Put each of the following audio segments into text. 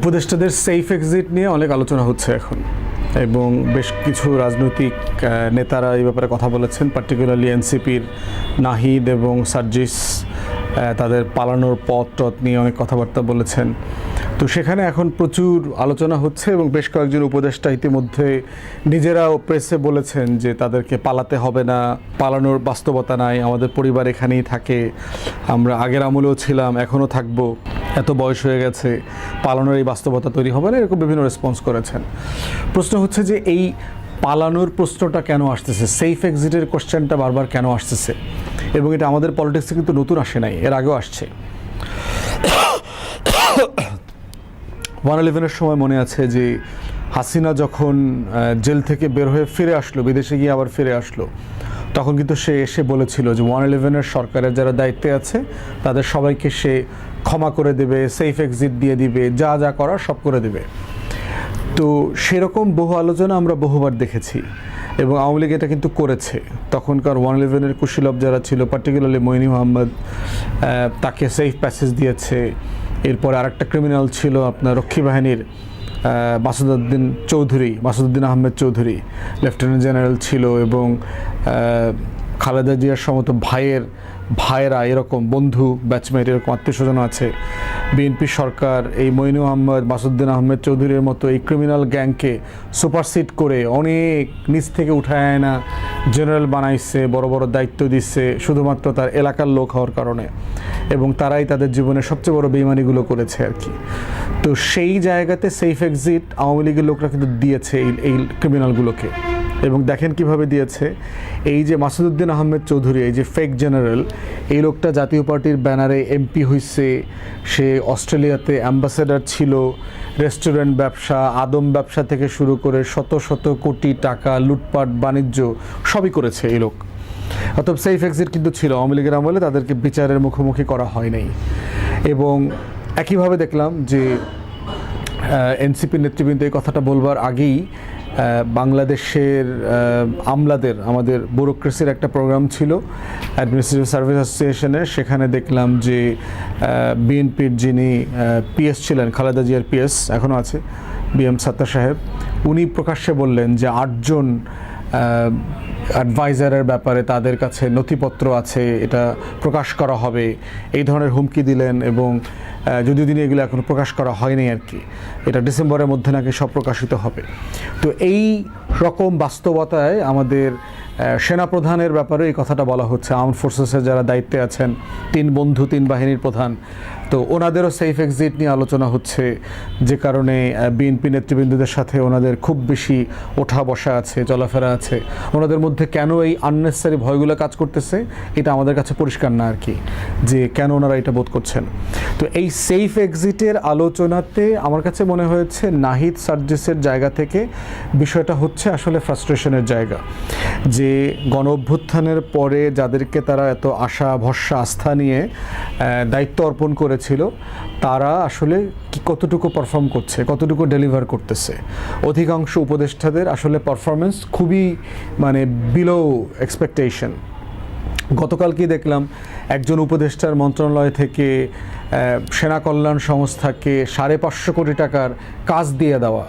উপদেষ্টাদের safe exit নিয়ে অনেক আলোচনা হচ্ছে এখন। এবং বেশ কিছু রাজনৈতিক নেতারা এই ব্যাপারে কথা বলেছেন পার্টিকুলারলি এনসিপির নাহিদ এবং সার্জিস তাদের পালানোর পথ টথ নিয়ে অনেক কথাবার্তা বলেছেন। তো সেখানে এখন প্রচুর আলোচনা হচ্ছে এবং বেশ কয়েকজন উপদেষ্টা ইতিমধ্যে নিজেরাও প্রেসে বলেছেন যে তাদেরকে পালাতে হবে না, পালানোর বাস্তবতা নাই, আমাদের পরিবার এখানেই থাকে, আমরা আগের আমলেও ছিলাম, এখনও থাকব। এত বয়স হয়ে গেছে, পালানোর এই বাস্তবতা তৈরি হবে না? এরকম বিভিন্ন রেসপন্স করেছেন। প্রশ্ন হচ্ছে যে এই পালানোর প্রশ্নটা কেন আসতেছে? সেফ এক্সিটের কোশ্চেনটা বারবার কেন আসতেছে? এবং এটা আমাদের পলিটিক্সে কিন্তু নতুন আসে নাই, এর আগেও আসছে। ওয়ান ইলেভেনের সময় মনে আছে যে হাসিনা যখন জেল থেকে বের হয়ে ফিরে আসলো, বিদেশে গিয়ে আবার ফিরে আসলো, তখন কিন্তু সে এসে বলেছিল যে ওয়ান ইলেভেনের সরকারের যারা দায়িত্বে আছে, তাদের সবাইকে সে ক্ষমা করে দেবে সেফ এক্সিট দিয়ে দিবে, যা যা করার সব করে দেবে। তো সেরকম বহু আলোচনা আমরা বহুবার দেখেছি এবং আওয়ামী লীগ এটা কিন্তু করেছে। তখনকার ওয়ান ইলেভেনের কুশীলভ যারা ছিল পার্টিকুলারলি মইনি মোহাম্মদ তাকে সেফ প্যাসেজ দিয়েছে। এরপর আরেকটা ক্রিমিনাল ছিল আপনার রক্ষী বাহিনীর মাসুদুদ্দিন চৌধুরী, মাসুদুদ্দিন আহমেদ চৌধুরী লেফটেন্যান্ট জেনারেল ছিল এবং খালেদা জিয়ার সমত ভাইয়ের ভাইয়েরা, এরকম বন্ধু ব্যাচমেট এরকম আত্মীয় স্বজন আছে। বিএনপি সরকার এই মইনু আহমেদ, মাসুদ্দিন আহমেদ চৌধুরীর মতো এই ক্রিমিনাল গ্যাংকে সুপারসিড করে অনেক নিচ থেকে উঠায় না জেনারেল বানাইছে, বড় বড় দায়িত্ব দিচ্ছে, শুধুমাত্র তার এলাকার লোক হওয়ার কারণে। এবং তারাই তাদের জীবনে সবচেয়ে বড় বেইমানিগুলো করেছে আর কি। তো সেই জায়গাতে সেফ এক্সিট আওয়ামী লীগের লোকরা কিন্তু দিয়েছে এই এই ক্রিমিনালগুলোকে এবং দেখেন কীভাবে দিয়েছে। এই যে মাসুদুদ্দিন আহমেদ চৌধুরী, এই যে ফেক জেনারেল এই লোকটা জাতীয় পার্টির ব্যানারে এমপি হয়েছে সে অস্ট্রেলিয়াতে অ্যাম্বাসেডার ছিল রেস্টুরেন্ট ব্যবসা, আদম ব্যবসা থেকে শুরু করে শত শত কোটি টাকা, লুটপাট, বাণিজ্য, সবই করেছে এই লোক। অতএব সেফ এক্সিট কিন্তু ছিল। আওয়ামী লীগের আমলে তাদেরকে বিচারের মুখোমুখি করা হয় নাই। এবং একইভাবে দেখলাম যে এনসিপি নেতৃবৃন্দ এই কথাটা বলবার আগেই বাংলাদেশের আমলাদের, আমাদের ব্যুরোক্রেসির একটা প্রোগ্রাম ছিল অ্যাডমিনিস্ট্রেটিভ সার্ভিস অ্যাসোসিয়েশনের। সেখানে দেখলাম যে বিএনপির যিনি পিএস ছিলেন, খালেদা জিয়ার পিএস এখনও আছে, বি এম সাত্তার সাহেব, উনি প্রকাশ্যে বললেন যে আটজন অ্যাডভাইজারের ব্যাপারে তাদের কাছে নথিপত্র আছে, এটা প্রকাশ করা হবে। এই ধরনের হুমকি দিলেন এবং যদিও দিনে এগুলো এখনও প্রকাশ করা হয়নি আর কি, এটা ডিসেম্বরের মধ্যে নাকি সব প্রকাশিত হবে। তো এই রকম বাস্তবতায় আমাদের সেনাপ্রধানের ব্যাপারে এই কথাটা বলা হচ্ছে। আর্ম ফোর্সেসের যারা দায়িত্বে আছেন, তিন বন্ধু, তিন বাহিনীর প্রধান, তো ওনাদেরও সেফ এক্সিট নিয়ে আলোচনা হচ্ছে। যে কারণে বিএনপি নেতৃবৃন্দদের সাথে ওনাদের খুব বেশি ওঠা বসা আছে, চলাফেরা আছে। ওনাদের মধ্যে কেন এই আননেসারি ভয়গুলো কাজ করতেছে, এটা আমাদের কাছে পরিষ্কার না আর কি, যে কেন ওনারা এটা বোধ করছেন। তো এই সেফ এক্সিটের আলোচনাতে আমার কাছে মনে হয়েছে, নাহিদ সার্জিসের জায়গা থেকে বিষয়টা হচ্ছে আসলে ফ্রাস্ট্রেশনের জায়গা। যে গণ অভ্যুত্থানের পরে যাদেরকে তারা এত আশা, ভরসা, আস্থা নিয়ে দায়িত্ব অর্পণ করেছিল, তারা আসলে কতটুকু পারফর্ম করছে, কতটুকু ডেলিভার করতেছে? অধিকাংশ উপদেষ্টাদের আসলে পারফরমেন্স খুবই মানে বিলো এক্সপেকটেশন গতকালকে দেখলাম একজন উপদেষ্টার মন্ত্রণালয় থেকে সেনা কল্যাণ সংস্থাকে সাড়ে পাঁচশো কোটি টাকার কাজ দিয়ে দেওয়া।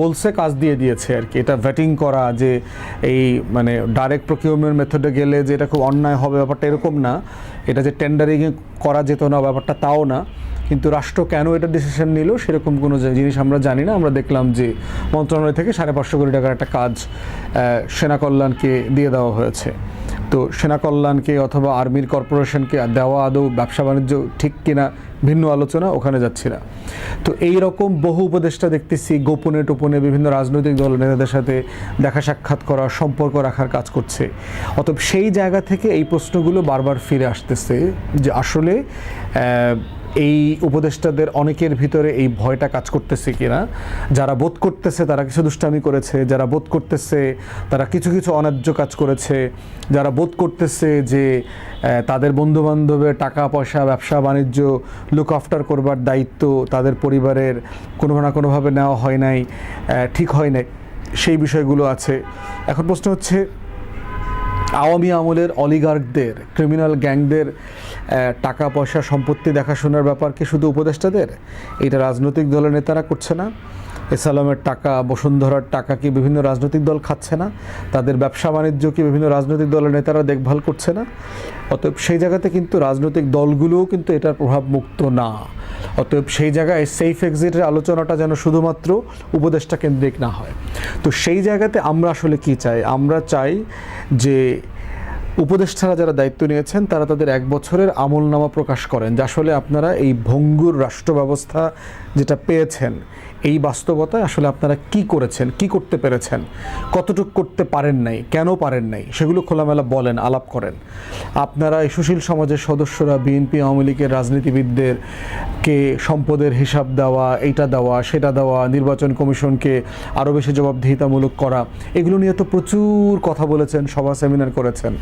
বলছে কাজ দিয়ে দিয়েছে আর কি। এটা ভেটিং করা যে এই মানে ডাইরেক্ট প্রকিউরমেন্ট মেথডে গেলে যে এটা খুব অন্যায় হবে ব্যাপারটা এরকম না। এটা যে টেন্ডারিংয়ে করা যেত না ব্যাপারটা তাও না। কিন্তু রাষ্ট্র কেন এটা ডিসিশন নিল সেরকম কোনো জিনিস আমরা জানি না। আমরা দেখলাম যে মন্ত্রণালয় থেকে সাড়ে পাঁচশো কোটি টাকার একটা কাজ সেনা কল্যাণকে দিয়ে দেওয়া হয়েছে। তো সেনা কল্যাণকে অথবা আর্মির কর্পোরেশনকে দেওয়া আদৌ ব্যবসা বাণিজ্য ঠিক কিনা ভিন্ন আলোচনা ওখানে যাচ্ছি না। তো এই রকম বহু উপদেষ্টা দেখতেছি গোপনে টোপনে বিভিন্ন রাজনৈতিক দল নেতাদের সাথে দেখা সাক্ষাৎ করা, সম্পর্ক রাখার কাজ করছে। অতএব সেই জায়গা থেকে এই প্রশ্নগুলো বারবার ফিরে আসতেছে যে আসলে এই উপদেষ্টাদের অনেকের ভিতরে এই ভয়টা কাজ করতেছে কিনা? যারা বোধ করতেছে তারা কিছু দুষ্টামি করেছে, যারা বোধ করতেছে তারা কিছু কিছু অন্যায্য কাজ করেছে, যারা বোধ করতেছে যে তাদের বন্ধু বান্ধবের টাকা, পয়সা, ব্যবসা, বাণিজ্য লুক আফটার করবার দায়িত্ব তাদের পরিবারের কোনো না কোনোভাবে নেওয়া হয় নাই ঠিক হয় নাই, সেই বিষয়গুলো আছে। এখন প্রশ্ন হচ্ছে আওয়ামী আমলের অলিগার্কদের ক্রিমিনাল গ্যাংদের টাকা পয়সা সম্পত্তি দেখাশোনার ব্যাপার কি শুধু উপদেষ্টাদের? এটা রাজনৈতিক দলের নেতারা করছে না। এসালামের টাকা, বসুন্ধরার টাকা কি বিভিন্ন রাজনৈতিক দল খাচ্ছে না? তাদের ব্যবসা বাণিজ্য কি বিভিন্ন রাজনৈতিক দলের নেতারা দেখভাল করছে না? অতএব সেই জায়গাতে কিন্তু রাজনৈতিক দলগুলোও কিন্তু এটার প্রভাব মুক্ত না। অতএব সেই জায়গায় সেফ এক্সিটের আলোচনাটা যেন শুধুমাত্র উপদেষ্টা কেন্দ্রিক না হয়। তো সেই জায়গাতে আমরা আসলে কি চাই? আমরা চাই যে উপদেষ্টারা যারা দায়িত্ব নিয়েছেন, তারা তাদের এক বছরের আমলনামা প্রকাশ করেন। যে আসলে আপনারা এই ভঙ্গুর রাষ্ট্র ব্যবস্থা যেটা পেয়েছেন এই বাস্তবতায় আসলে আপনারা কি করেছেন, কি করতে পেরেছেন, কতটুক করতে পারেন নাই, কেন পারেন নাই, সেগুলো খোলামেলা বলেন, আলাপ করেন। আপনারা এই সুশীল সমাজের সদস্যরা, বিএনপি, আওয়ামী লীগের রাজনীতিবিদদের কে সম্পদের হিসাব দেওয়া, এইটা দেওয়া, সেটা দেওয়া, নির্বাচন কমিশনকে আরও বেশি জবাবদিহিতামূলক করা, এগুলো নিয়ে তো প্রচুর কথা বলেছেন, সভা, সেমিনার করেছেন।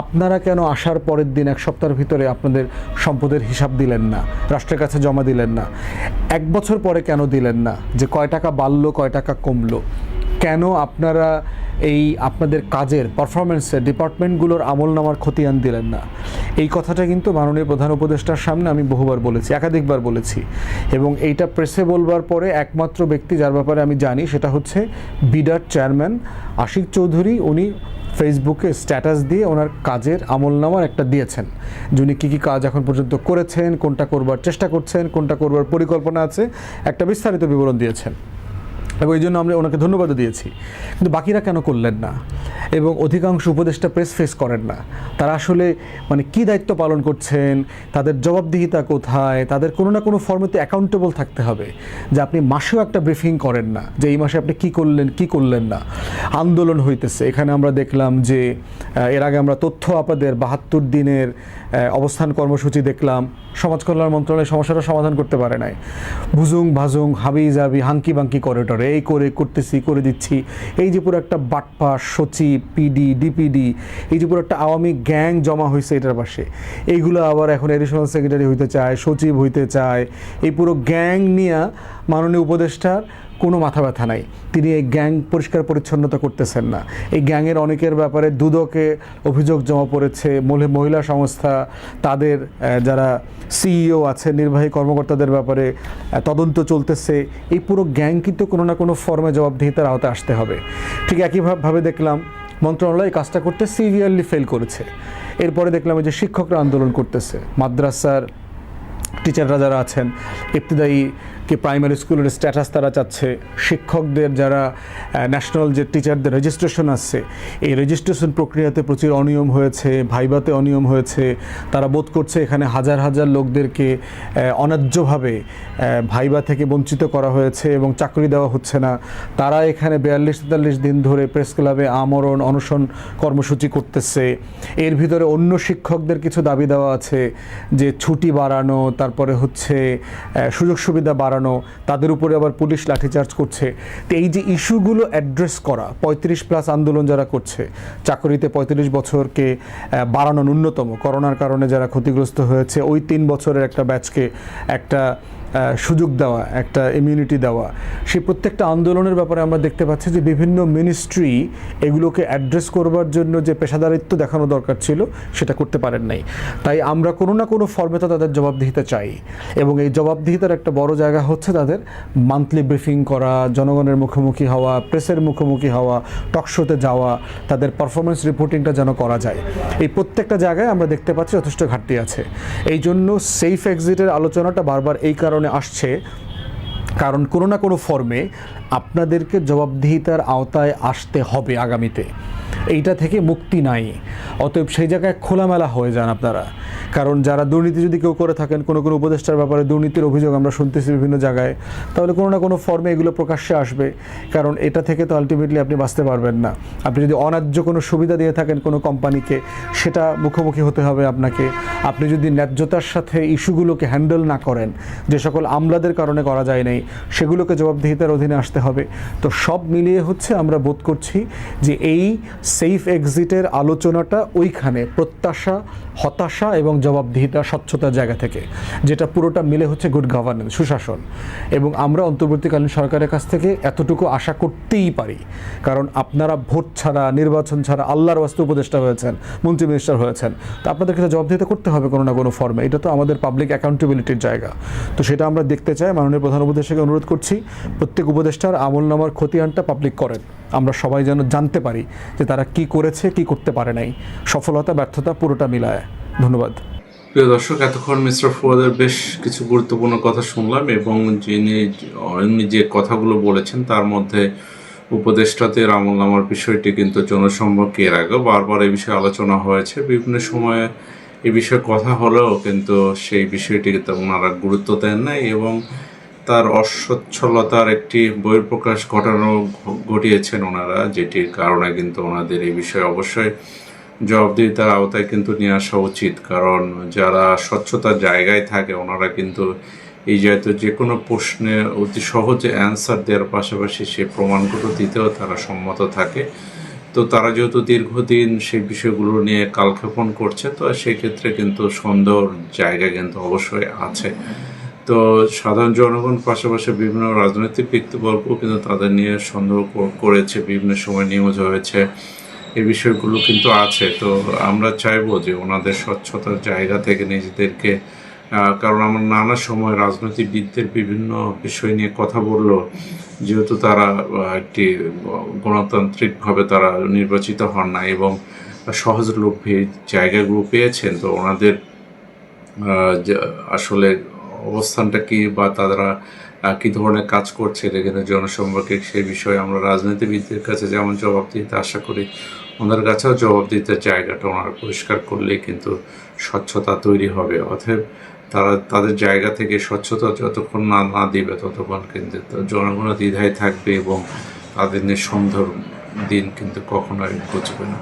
আপনারা কেন আসার পরের দিন এক সপ্তাহের ভিতরে আপনাদের সম্পদের হিসাব দিলেন না, রাষ্ট্রের কাছে জমা দিলেন না, এক বছর পরে কেন দিলেন না? যে কয় টাকা বাড়লো কয় টাকা কমলো। কেন আপনারা এই আপনাদের কাজের পারফরমেন্সের ডিপার্টমেন্টগুলোর আমল নামার খতিয়ান দিলেন না? এই কথাটা কিন্তু মাননীয় প্রধান উপদেষ্টার সামনে আমি বহুবার বলেছি, একাধিকবার বলেছি। এবং এইটা প্রেসে বলবার পরে একমাত্র ব্যক্তি যার ব্যাপারে আমি জানি সেটা হচ্ছে বিডার চেয়ারম্যান আশিক চৌধুরী। উনি ফেসবুকে স্ট্যাটাস দিয়ে ওনার কাজের আমল নামার একটা দিয়েছেন। যে উনি কী কী কাজ এখন পর্যন্ত করেছেন, কোনটা করবার চেষ্টা করছেন, কোনটা করবার পরিকল্পনা আছে, একটা বিস্তারিত বিবরণ দিয়েছেন। এবং এই জন্য আমরা ওনাকে ধন্যবাদও দিয়েছি। কিন্তু বাকিরা কেন করলেন না? এবং অধিকাংশ উপদেষ্টা প্রেস ফেস করেন না। তারা আসলে মানে কি দায়িত্ব পালন করছেন? তাদের জবাবদিহিতা কোথায়? তাদের কোনো না কোনো ফর্মেতে অ্যাকাউন্টেবল থাকতে হবে। যে আপনি মাসেও একটা ব্রিফিং করেন না যে এই মাসে আপনি কি করলেন কি করলেন না। আন্দোলন হইতেছে। এখানে আমরা দেখলাম যে এর আগে আমরা তথ্য আপাদের বাহাত্তর দিনের অবস্থান কর্মসূচি দেখলাম। সমাজ কল্যাণ মন্ত্রণালয় সমস্যাটা সমাধান করতে পারে নাই। ভুজুং ভাজুং হাবি জাবি হাঙ্কি বাঙ্কি করিডরে এই করে করতেছি, করে দিচ্ছি। এই যে পুরো একটা বাটপা সচিব পিডি, ডিপিডি, এই যে পুরো একটা আওয়ামী গ্যাং জমা হয়েছে এটার পাশে। এইগুলো আবার এখন এডিশনাল সেক্রেটারি হইতে চায়, সচিব হইতে চায়। এই পুরো গ্যাং নিয়ে মাননীয় উপদেষ্টার কোনো মাথা ব্যথা নাই। তিনি এই গ্যাং পরিষ্কার পরিচ্ছন্নতা করতেছেন না। এই গ্যাংয়ের অনেকের ব্যাপারে দুদকে অভিযোগ জমা পড়েছে। মহি- মহিলা সংস্থা, তাদের যারা সিইও আছে, নির্বাহী কর্মকর্তাদের ব্যাপারে তদন্ত চলতেছে। এই পুরো গ্যাং কিন্তু কোনো না কোনো ফর্মে জবাবদিহিতার আওতায় আসতে হবে। ঠিক একইভাবে দেখলাম, মন্ত্রণালয় এই কাজটা করতে সিভিয়ারলি ফেল করেছে। এরপরে দেখলাম যে শিক্ষকরা আন্দোলন করতেছে। মাদ্রাসার টিচাররা যারা আছেন, ইবতদায়ী কি প্রাইমারি স্কুলের স্ট্যাটাস তারা চাচ্ছে শিক্ষকদের যারা ন্যাশনাল যে টিচারদের রেজিস্ট্রেশন আছে, এই রেজিস্ট্রেশন প্রক্রিয়াতে প্রচুর অনিয়ম হয়েছে ভাইবাতে অনিয়ম হয়েছে। তারা বোধ করছে এখানে হাজার হাজার লোকদেরকে অন্যায্যভাবে ভাইবা থেকে বঞ্চিত করা হয়েছে এবং চাকরি দেওয়া হচ্ছে না। তারা এখানে বিয়াল্লিশ তেতাল্লিশ দিন ধরে প্রেস ক্লাবে আমরণ, অনশন কর্মসূচি করতেছে। এর ভিতরে অন্য শিক্ষকদের কিছু দাবি দেওয়া আছে যে ছুটি বাড়ানো, তারপরে হচ্ছে সুযোগ সুবিধা বাড়ানো তাদের উপরে আবার পুলিশ লাঠিচার্জ করছে। তো এই যে ইস্যুগুলো অ্যাড্রেস করা, পঁয়ত্রিশ প্লাস আন্দোলন যারা করছে, চাকরিতে পঁয়ত্রিশ বছরকে বাড়ানো ন্যূনতম, করোনার কারণে যারা ক্ষতিগ্রস্ত হয়েছে, ওই তিন বছরের একটা ব্যাচকে একটা সুযোগ দেওয়া, একটা ইমিউনিটি দেওয়া। সেই প্রত্যেকটা আন্দোলনের ব্যাপারে আমরা দেখতে পাচ্ছি যে বিভিন্ন মিনিস্ট্রি এগুলোকে অ্যাড্রেস করবার জন্য যে পেশাদারিত্ব দেখানো দরকার ছিল, সেটা করতে পারেন নাই। তাই আমরা কোনো না কোনো ফর্মে তো তাদের জবাবদিহিতা চাই। এবং এই জবাবদিহিতার একটা বড় জায়গা হচ্ছে তাদের মান্থলি ব্রিফিং করা, জনগণের মুখোমুখি হওয়া প্রেসের মুখোমুখি হওয়া টকশোতে যাওয়া, তাদের পারফরমেন্স রিপোর্টিংটা যেন করা যায়। এই প্রত্যেকটা জায়গায় আমরা দেখতে পাচ্ছি যথেষ্ট ঘাটতি আছে। এই জন্য সেফ এক্সিটের আলোচনাটা বারবার এই কারণে আসছে। কারণ কোনো না কোনো ফর্মে আপনাদেরকে জবাবদিহিতার আওতায় আসতে হবে আগামীতে। এইটা থেকে মুক্তি নাই। অতএব সেই জায়গায় খোলামেলা হয়ে যান আপনারা। কারণ যারা দুর্নীতি যদি কেউ করে থাকেন, কোনো কোনো উপদেষ্টার ব্যাপারে দুর্নীতির অভিযোগ আমরা শুনতেছি বিভিন্ন জায়গায়, তাহলে কোনো না কোনো ফর্মে এগুলো প্রকাশ্যে আসবে। কারণ এটা থেকে তো আলটিমেটলি আপনি বাঁচতে পারবেন না। আপনি যদি অন্যায্য কোনো সুবিধা দিয়ে থাকেন কোনো কোম্পানিকে, সেটা মুখোমুখি হতে হবে আপনাকে। আপনি যদি ন্যায্যতার সাথে ইস্যুগুলোকে হ্যান্ডেল না করেন, যে সকল আমলাদের কারণে করা যায় নাই, সেগুলোকে জবাবদিহিতার অধীনে আসতে হবে। তো সব মিলিয়ে হচ্ছে আমরা বোধ করছি যে এই সেফ এক্সিটের আলোচনাটা ওইখানে প্রত্যাশা, হতাশা এবং জবাবদিহিতা স্বচ্ছতার জায়গা থেকে, যেটা পুরোটা মিলে হচ্ছে গুড গভর্নেন্স সুশাসন। এবং আমরা অন্তর্বর্তীকালীন সরকারের কাছ থেকে এতটুকু আশা করতেই পারি। কারণ আপনারা ভোট ছাড়া, নির্বাচন ছাড়া আল্লাহর বাস্তু উপদেষ্টা হয়েছেন, মন্ত্রী মিনিস্টার হয়েছেন। তো আপনাদেরকে তো জবাবদিহিতা করতে হবে কোনো না কোনো ফর্মে এটা তো আমাদের পাবলিক অ্যাকাউন্টেবিলিটির জায়গা। তো সেটা আমরা দেখতে চাই। মাননীয় প্রধান উপদেষ্টাকে অনুরোধ করছি। প্রত্যেক উপদেষ্টার আমল নামার খতিয়ানটা পাবলিক করেন। আমরা সবাই যেন জানতে পারি যে তারা কি করেছে, কি করতে পারে নাই। সফলতা, ব্যর্থতা পুরোটা মিলায়। ধন্যবাদ। প্রিয় দর্শক, এতক্ষণ মিস্টার ফুয়াদের বেশ কিছু গুরুত্বপূর্ণ কথা শুনলাম এবং যিনি উনি যে কথাগুলো বলেছেন, তার মধ্যে উপদেষ্টাদের আমল নামার বিষয়টি কিন্তু জনসম্মুখে এর আগে বারবার এই বিষয়ে আলোচনা হয়েছে। বিভিন্ন সময়ে এই বিষয়ে কথা হলেও কিন্তু সেই বিষয়টিকে তেমন আর গুরুত্ব দেন নাই এবং তার অসচ্ছলতার একটি বহিঃপ্রকাশ ঘটানো ঘটিয়েছেন ওনারা, যেটির কারণে কিন্তু ওনাদের এই বিষয়ে অবশ্যই জবাবদিহিতার আওতায় কিন্তু নিয়ে আসা উচিত। কারণ যারা স্বচ্ছতার জায়গায় থাকে, ওনারা কিন্তু এই যেহেতু যে কোনো প্রশ্নে অতি সহজে অ্যান্সার দেওয়ার পাশাপাশি সে প্রমাণগুলো দিতেও তারা সম্মত থাকে। তো তারা যেহেতু দীর্ঘদিন সেই বিষয়গুলো নিয়ে কালক্ষেপণ করছে, তো সেক্ষেত্রে কিন্তু সন্দেহর জায়গা কিন্তু অবশ্যই আছে। তো সাধারণ জনগণ পাশাপাশি বিভিন্ন রাজনৈতিক ব্যক্তিবর্গ কিন্তু তাদের নিয়ে সন্দেহ করেছে, বিভিন্ন সময় নিউজ হয়েছে। এই বিষয়গুলো কিন্তু আছে। তো আমরা চাইব যে ওনাদের স্বচ্ছতার জায়গা থেকে নিজেদেরকে কারণ আমরা নানা সময় রাজনীতিবিদদের বিভিন্ন বিষয় নিয়ে কথা বলল যেহেতু তারা একটি গণতান্ত্রিকভাবে তারা নির্বাচিত হন না এবং সহজলভ্য জায়গাগুলো পেয়েছেন, তো ওনাদের আসলে অবস্থানটা কি বা তারা কি ধরনের কাজ করছে কিন্তু জনসম্পর্কে সেই বিষয়ে আমরা রাজনীতিবিদদের কাছে যেমন জবাব দিতে আশা করি, ওনার কাছেও জবাব দিতে জায়গাটা ওনারা পরিষ্কার করলেই কিন্তু স্বচ্ছতা তৈরি হবে। অতএব তারা, তাদের জায়গা থেকে স্বচ্ছতা যতক্ষণ না না দিবে ততক্ষণ কিন্তু জনগণ দ্বিধায় থাকবে এবং তাদের নিয়ে সন্দেহ দিন কিন্তু কখনোই বুঝবে না।